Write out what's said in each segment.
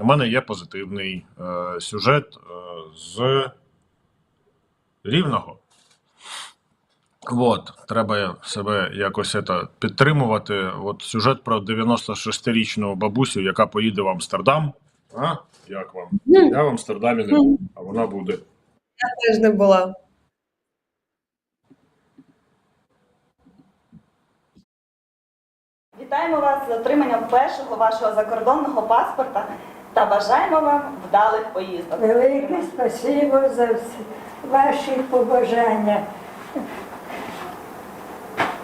у мене є позитивний е, сюжет е, з Рівного. От, треба себе якось это, підтримувати. От сюжет про 96-річну бабусю, яка поїде в Амстердам. А? Як вам? Я в Амстердамі не був, а вона буде. Я Теж не була. Вітаємо вас з отриманням першого вашого закордонного паспорта та бажаємо вам вдалих поїздок. Велике спасибо за всі ваші побажання.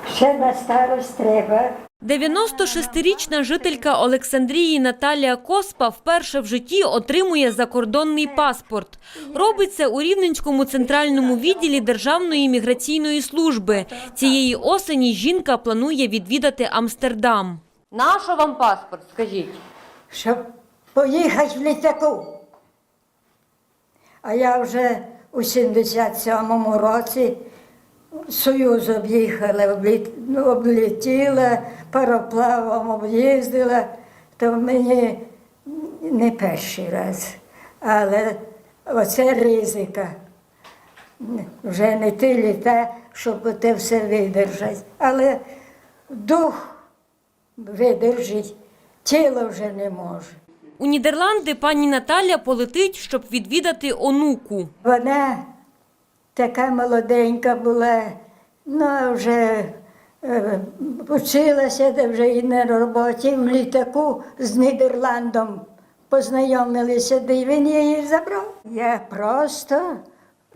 Ще на старость треба. 96-річна жителька Олександрії Наталія Коспа вперше в житті отримує закордонний паспорт. Робить це у Рівненському центральному відділі Державної міграційної служби. Цієї осені жінка планує відвідати Амстердам. Нащо вам паспорт, скажіть? щоб поїхати в літаку. А я вже у 77-му році Союз об'їхала, обліт- ну, облетіла, пароплавом об'їздила, то мені не перший раз. Але оце ризика. Вже не ті літа, щоб те все видержати. Але дух видержить, тіло вже не може. У Нідерланди пані Наталя полетить, щоб відвідати онуку. Вона така молоденька була, ну вже е, вчилася, де вже і на роботі в літаку з Нідерландом познайомилися, де він її забрав. Я просто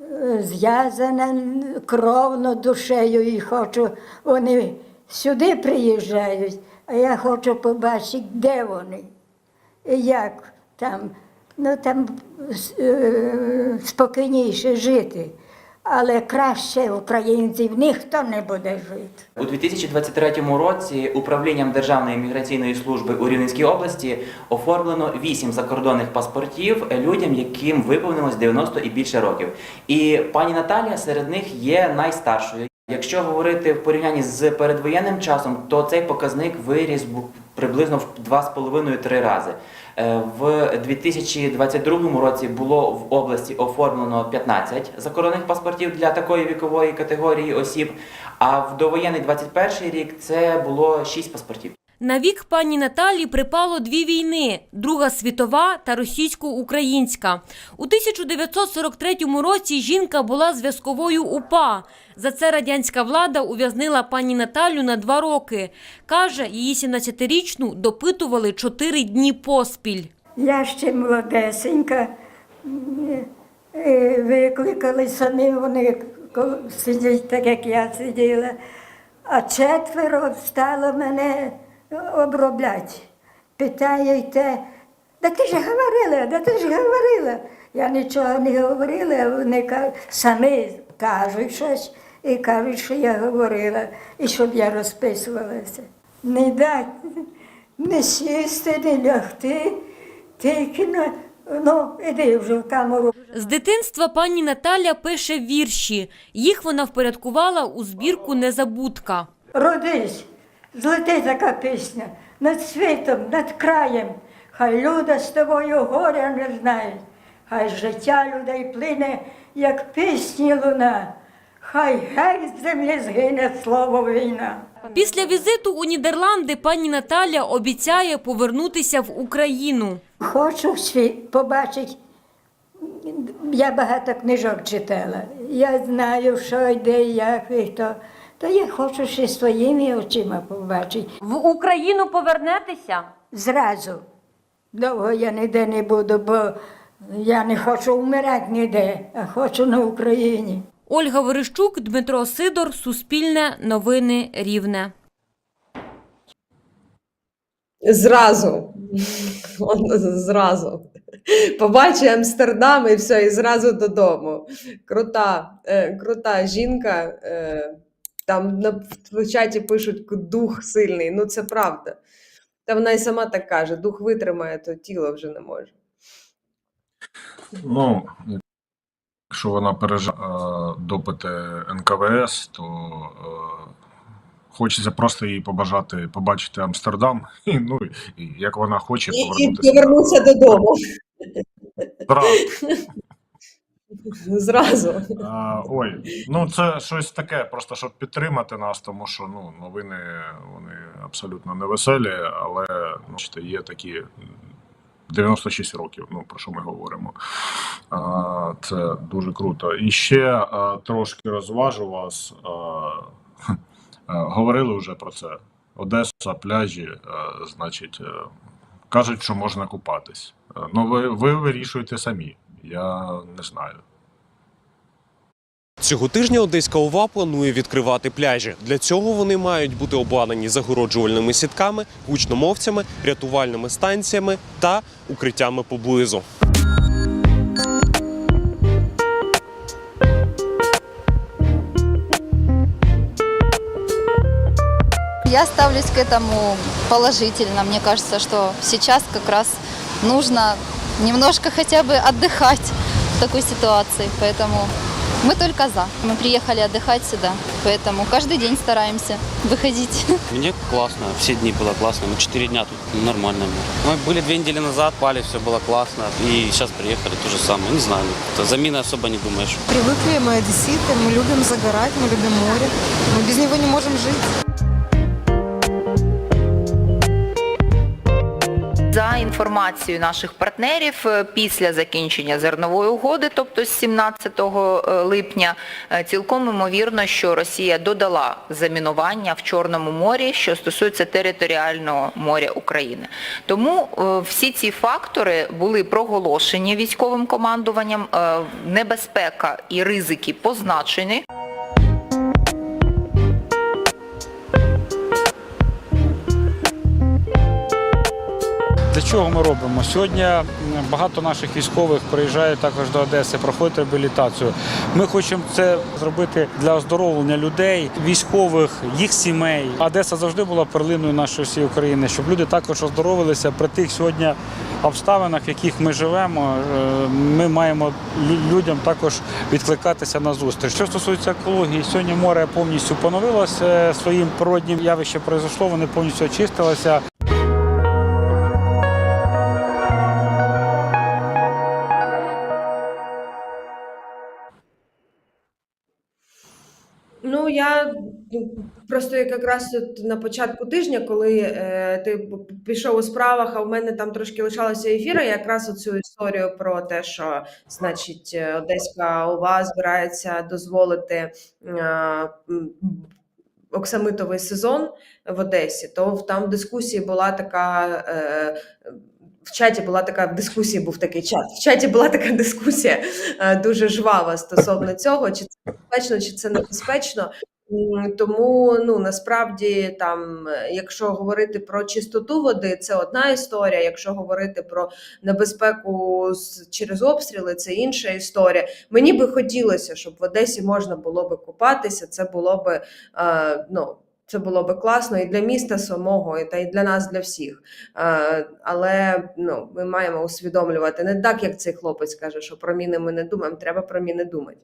е, зв'язана кровно душею і хочу. Вони сюди приїжджають, а я хочу побачити, де вони. І як там, ну там е, спокійніше жити. Але краще українців ніхто не буде жити. У 2023 році управлінням Державної міграційної служби у Рівненській області оформлено 8 закордонних паспортів людям, яким виповнилось 90 і більше років. І пані Наталія серед них є найстаршою. Якщо говорити в порівнянні з передвоєнним часом, то цей показник виріс приблизно в 2,5-3 рази. Е, В 2022 році було в області оформлено 15 закордонних паспортів для такої вікової категорії осіб, а в довоєнний 21 рік це було 6 паспортів. На вік пані Наталі припало дві війни – Друга світова та російсько-українська. У 1943 році жінка була зв'язковою УПА. За це радянська влада ув'язнила пані Наталю на два роки. Каже, її 17-річну допитували чотири дні поспіль. Я ще молодесенька. Е, Викликали самі вони сидять, так як я сиділа. А четверо стало мене обробляти. Питаєте, да ти ж говорила, да ти ж говорила. Я нічого не говорила, вони самі кажуть щось і кажуть, що я говорила, і щоб я розписувалася. Не дать не сісти, не лягти, тільки на, ну, іди вже в камеру. З дитинства пані Наталя пише вірші. Їх вона впорядкувала у збірку «Незабудка». Родись, злети така пісня над світом, над краєм. Хай люди з тобою горя не знають, хай життя людей плине, як пісні луна. Хай геть з землі згине слово війна. Після візиту у Нідерланди пані Наталя обіцяє повернутися в Україну. Хочу світ побачити. Я багато книжок читала. Я знаю, що йде, як і то. То я хочу ще своїми очима побачити. В Україну повернетеся? Зразу. Довго я ніде не буду, бо я не хочу вмирати ніде, а хочу на Україні. Ольга Верещук, Дмитро Сидор, Суспільне, Новини Рівне. Зразу. Зразу. Побачить Амстердам і все, і зразу додому. Крута, е, крута жінка. Там на, в чаті пишуть дух сильний. Ну це правда. Та вона і сама так каже: дух витримає, то тіло вже не може. Ну, якщо вона пережила е, допити НКВС, то е, хочеться просто їй побажати побачити Амстердам, і, ну і як вона хоче І, і повернутися. повернутися додому Зразу. зразу. А, ой, ну це щось таке, просто щоб підтримати нас, тому що ну новини вони абсолютно невеселі, але ну, є такі 96 років. Ну про що ми говоримо? А, це дуже круто. І ще а, трошки розважу вас. А, говорили вже про це. Одеса, пляжі, значить, е, кажуть, що можна купатись. Ну, ви, ви вирішуєте самі. Я не знаю. Цього тижня Одеська ОВА планує відкривати пляжі. Для цього вони мають бути обладнані загороджувальними сітками, гучномовцями, рятувальними станціями та укриттями поблизу. Я ставлюсь к этому положительно. Мне кажется, что сейчас как раз нужно немножко хотя бы отдыхать в такой ситуации. Поэтому мы только за. Мы приехали отдыхать сюда, поэтому каждый день стараемся выходить. Мне классно, все дни было классно. Мы четыре дня тут нормально. Мы были две недели назад, пали, все было классно. И сейчас приехали, то же самое. Не знаю, это замины особо не думаешь. Привыкли, мы одесситы, мы любим загорать, мы любим море. Мы без него не можем жить. За інформацією наших партнерів, е, після закінчення зернової угоди, тобто з 17 липня, е, цілком ймовірно, що Росія додала замінування в Чорному морі, що стосується територіального моря України. Тому е, всі ці фактори були проголошені військовим командуванням, е, небезпека і ризики позначені. Чого ми робимо? Сьогодні багато наших військових приїжджають також до Одеси, проходять реабілітацію. Ми хочемо це зробити для оздоровлення людей, військових, їх сімей. Одеса завжди була перлиною нашої всієї України, щоб люди також оздоровилися при тих сьогодні обставинах, в яких ми живемо. Е, Ми маємо людям також відкликатися на зустріч. Що стосується екології, сьогодні море повністю поновилося своїм природнім явищем произошло, вони повністю очистилися. Я ну, просто як якраз от на початку тижня, коли е, ти пішов у справах, а в мене там трошки лишалося ефіру, я якраз оцю історію про те, що значить е, Одеська ОВА збирається дозволити е, оксамитовий сезон в Одесі, то там в дискусії була така. Е, в чаті була така в дискусії, був такий чат. В чаті була така дискусія е, дуже жвава стосовно цього, чи це безпечно, чи це небезпечно. Тому ну насправді там, е, якщо говорити про чистоту води, це одна історія. Якщо говорити про небезпеку через обстріли, це інша історія. Мені би хотілося, щоб в Одесі можна було би купатися. Це було би е, ну. Це було би класно і для міста самого, і та й для нас, для всіх. Е, але ну, ми маємо усвідомлювати не так, як цей хлопець каже, що про міни ми не думаємо, треба про міни думати.